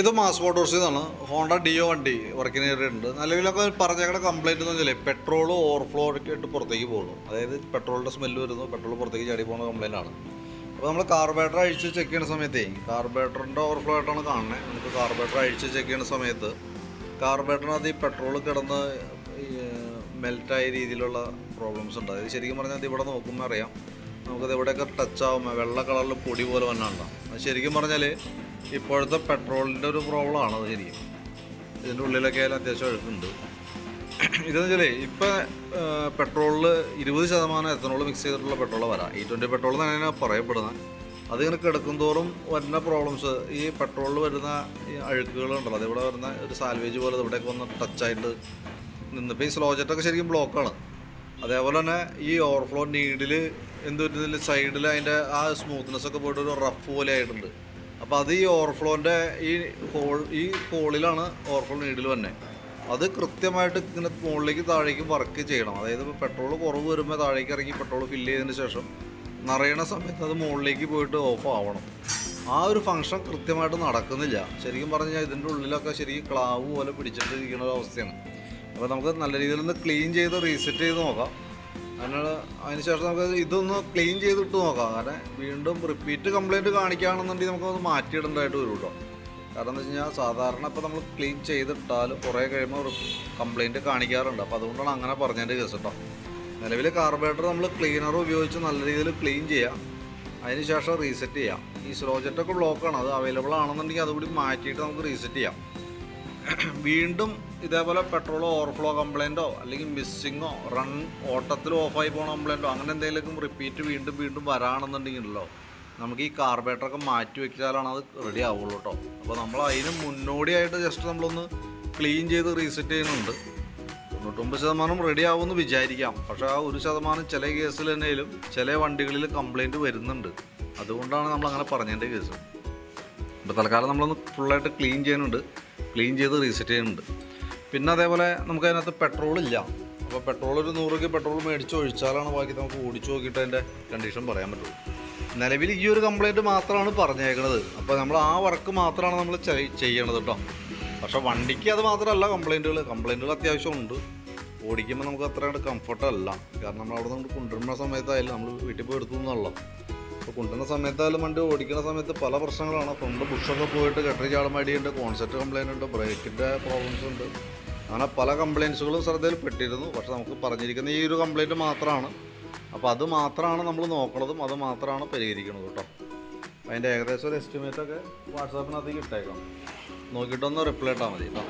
ഇത് മാസ് മോട്ടോഴ്സിൽ നിന്നാണ് Honda deo വണ്ടി വർക്കിന് കയറിയിട്ടുണ്ട് നിലവിലൊക്കെ പറഞ്ഞേക്കണ കംപ്ലൈന്റ് എന്ന് വെച്ചാൽ പെട്രോൾ ഓവർഫ്ലോ ആയിട്ട് പുറത്തേക്ക് പോകുന്നു. അതായത് പെട്രോളിന്റെ സ്മെല്ല് വരുന്നു പെട്രോൾ പുറത്തേക്ക് ചാടി പോകുന്ന കംപ്ലൈന്റ് ആണ്. അപ്പോൾ നമ്മൾ കാർബേറ്റർ അഴിച്ച് ചെക്ക് ചെയ്യുന്ന സമയത്തേ കാർബേറ്ററിന്റെ ഓവർഫ്ലോ ആയിട്ടാണ് കാണുന്നത് നമുക്ക് കാർബേറ്റർ അഴിച്ച് ചെക്ക് ചെയ്യുന്ന സമയത്ത് കാർബേറ്ററിനകത്ത് ഈ പെട്രോൾ കിടന്ന് മെൽറ്റായ രീതിയിലുള്ള പ്രോബ്ലംസ് ഉണ്ട്. അതായത് ശരിക്കും പറഞ്ഞാൽ അത് ഇവിടെ നോക്കുമ്പോൾ അറിയാം. നമുക്കത് എവിടെയൊക്കെ ടച്ച് ആകുമ്പോൾ വെള്ള കളറിൽ പൊടി പോലെ വന്നുണ്ടാവും അത് ശരിക്കും പറഞ്ഞാൽ ഇപ്പോഴത്തെ പെട്രോളിന്റെ ഒരു പ്രോബ്ലമാണ് അത് ശരിക്കും. ഇതിന്റെ ഉള്ളിലൊക്കെ ആയാലും അത്യാവശ്യം അഴുക്കുണ്ട്. ഇതെന്ന് വെച്ചാൽ ഇപ്പം പെട്രോളിൽ ഇരുപത് ശതമാനം എത്തനോൾ മിക്സ് ചെയ്തിട്ടുള്ള പെട്രോൾ വരാം. ഈ ട്വന്റി പെട്രോൾ എന്നാണ് പറയപ്പെടുന്നത് അതിങ്ങനെ കിടക്കും തോറും വരുന്ന പ്രോബ്ലംസ് ഈ പെട്രോളിൽ വരുന്ന ഈ അഴുക്കുകളുണ്ടല്ലോ അതിവിടെ വരുന്ന ഒരു സാൽവേജ് പോലെ ഇവിടെയൊക്കെ വന്ന് ടച്ചായിട്ട് നിന്ന്. ഇപ്പോൾ ഈ സ്ലോ ജെറ്റൊക്കെ ശരിക്കും ബ്ലോക്കാണ് അതേപോലെ തന്നെ ഈ ഓവർഫ്ലോ നീഡിൽ എന്തൊരു സൈഡിൽ അതിന്റെ ആ സ്മൂത്ത്നെസ് ഒക്കെ പോയിട്ട് ഒരു റഫ് പോലെ ആയിട്ടുണ്ട്. അപ്പോൾ അത് ഈ ഓവർഫ്ലോന്റെ ഈ ഹോൾ ഈ ഹോളിലാണ് ഓവർഫ്ലോ നീഡിൽ തന്നെ അത് കൃത്യമായിട്ട് ഇങ്ങനെ മുകളിലേക്ക് താഴേക്ക് വർക്ക് ചെയ്യണം. അതായത് ഇപ്പോൾ പെട്രോൾ കുറവ് വരുമ്പോൾ താഴേക്ക് ഇറങ്ങി പെട്രോൾ ഫില്ല് ചെയ്തതിന് ശേഷം നിറയണ സമയത്ത് അത് മുകളിലേക്ക് പോയിട്ട് ഓഫ് ആവണം. ആ ഒരു ഫങ്ഷൻ കൃത്യമായിട്ട് നടക്കുന്നില്ല. ശരിക്കും പറഞ്ഞു കഴിഞ്ഞാൽ ഇതിന്റെ ഉള്ളിലൊക്കെ ശരിക്കും ക്ലാവ് പോലെ പിടിച്ചിട്ടിരിക്കുന്ന ഒരു അവസ്ഥയാണ്. അപ്പോൾ നമുക്ക് നല്ല രീതിയിൽ ഒന്ന് ക്ലീൻ ചെയ്ത് റീസെറ്റ് ചെയ്ത് നോക്കാം. അതിനുള്ള അതിന് ശേഷം നമുക്ക് ഇതൊന്ന് ക്ലീൻ ചെയ്തിട്ട് നോക്കാം. കാരണം വീണ്ടും റിപ്പീറ്റ് കംപ്ലൈന്റ് കാണിക്കുകയാണെന്നുണ്ടെങ്കിൽ നമുക്കത് മാറ്റിയിടേണ്ടതായിട്ട് വരും കേട്ടോ കാരണം എന്താ വെച്ച് കഴിഞ്ഞാൽ സാധാരണ ഇപ്പോൾ നമ്മൾ ക്ലീൻ ചെയ്തിട്ടാൽ കുറേ കഴിയുമ്പോൾ കംപ്ലൈന്റ് കാണിക്കാറുണ്ട്. അപ്പോൾ അതുകൊണ്ടാണ് അങ്ങനെ പറഞ്ഞതിന്റെ കേസ് കേട്ടോ നിലവിൽ കാർബറേറ്റർ നമ്മൾ ക്ലീനർ ഉപയോഗിച്ച് നല്ല രീതിയിൽ ക്ലീൻ ചെയ്യാം. അതിന് ശേഷം റീസെറ്റ് ചെയ്യാം. ഈ സ്ലോ ജെറ്റൊക്കെ ബ്ലോക്കാണ് അത് അവൈലബിൾ ആണെന്നുണ്ടെങ്കിൽ അതുകൂടി മാറ്റിയിട്ട് നമുക്ക് റീസെറ്റ് ചെയ്യാം. വീണ്ടും ഇതേപോലെ പെട്രോൾ ഓവർഫ്ലോ കംപ്ലൈന്റോ അല്ലെങ്കിൽ മിസ്സിങ്ങോ റൺ ഓട്ടത്തിൽ ഓഫായി പോണ കംപ്ലൈന്റോ അങ്ങനെ എന്തെങ്കിലും റിപ്പീറ്റ് വീണ്ടും വീണ്ടും വരാണെന്നുണ്ടെങ്കിലോ നമുക്ക് ഈ കാർബേറ്ററൊക്കെ മാറ്റി വെച്ചാലാണ് അത് റെഡി ആവുള്ളൂ കേട്ടോ അപ്പോൾ നമ്മൾ അതിന് മുന്നോടിയായിട്ട് ജസ്റ്റ് നമ്മളൊന്ന് ക്ലീൻ ചെയ്ത് റീസെറ്റ് ചെയ്യുന്നുണ്ട്. തൊണ്ണൂറ്റൊമ്പത് ശതമാനം റെഡി ആവുമെന്ന് വിചാരിക്കാം. പക്ഷേ ആ ഒരു ശതമാനം ചില കേസിൽ തന്നെയും ചില വണ്ടികളിൽ കംപ്ലൈന്റ് വരുന്നുണ്ട്. അതുകൊണ്ടാണ് നമ്മൾ അങ്ങനെ പറഞ്ഞതിന്റെ കേസ് ഇപ്പോൾ തൽക്കാലം നമ്മളൊന്ന് ഫുള്ളായിട്ട് ക്ലീൻ ചെയ്യുന്നുണ്ട്. ക്ലീൻ ചെയ്ത് റീസെറ്റ് ചെയ്യുന്നുണ്ട്. പിന്നെ അതേപോലെ നമുക്ക് അതിനകത്ത് പെട്രോൾ ഇല്ല. അപ്പോൾ പെട്രോൾ ഒരു നൂറ് പെട്രോൾ മേടിച്ച് ഒഴിച്ചാലാണ് ബാക്കി നമുക്ക് ഓടിച്ചു നോക്കിയിട്ട് അതിന്റെ കണ്ടീഷൻ പറയാൻ പറ്റുള്ളൂ. നിലവിൽ ഈ ഒരു കംപ്ലൈന്റ് മാത്രമാണ് പറഞ്ഞേക്കുന്നത് അപ്പോൾ നമ്മൾ ആ വർക്ക് മാത്രമാണ് നമ്മൾ ചെയ്യണത് കേട്ടോ പക്ഷേ വണ്ടിക്ക് അത് മാത്രമല്ല കംപ്ലൈന്റുകൾ കംപ്ലൈന്റുകൾ അത്യാവശ്യമുണ്ട്. ഓടിക്കുമ്പോൾ നമുക്ക് അത്ര കംഫർട്ടല്ല കാരണം നമ്മൾ അവിടെ നിന്ന് കൊണ്ടുവരുന്ന സമയത്തായാലും നമ്മൾ വീട്ടിൽ പോയി എടുത്തു എന്നുള്ള അപ്പോൾ കൊണ്ടുവന്ന സമയത്തായാലും വണ്ടി ഓടിക്കുന്ന സമയത്ത് പല പ്രശ്നങ്ങളാണ്. ഫ്രണ്ട് ബുഷൊക്കെ പോയിട്ട് കെട്ടറി ചാടാൻ മടിയുണ്ട് കോൺസെപ്റ്റ് കംപ്ലൈന്റ് ഉണ്ട് ബ്രേക്കിന്റെ പ്രോബ്ലംസ് ഉണ്ട്. അങ്ങനെ പല കംപ്ലയിൻസുകളും ശ്രദ്ധയിൽ പെട്ടിരുന്നു. പക്ഷെ നമുക്ക് പറഞ്ഞിരിക്കുന്ന ഈ ഒരു കംപ്ലയിന്റ് മാത്രമാണ് അപ്പോൾ അത് മാത്രമാണ് നമ്മൾ നോക്കണതും അത് മാത്രമാണ് പരിഹരിക്കുന്നത് കേട്ടോ. അതിന്റെ ഏകദേശം ഒരു എസ്റ്റിമേറ്റ് ഒക്കെ വാട്സാപ്പിനകത്തേക്ക് ഇട്ടേക്കാം. നോക്കിയിട്ടൊന്ന് റിപ്ലൈ ഇട്ടാൽ മതി കേട്ടോ.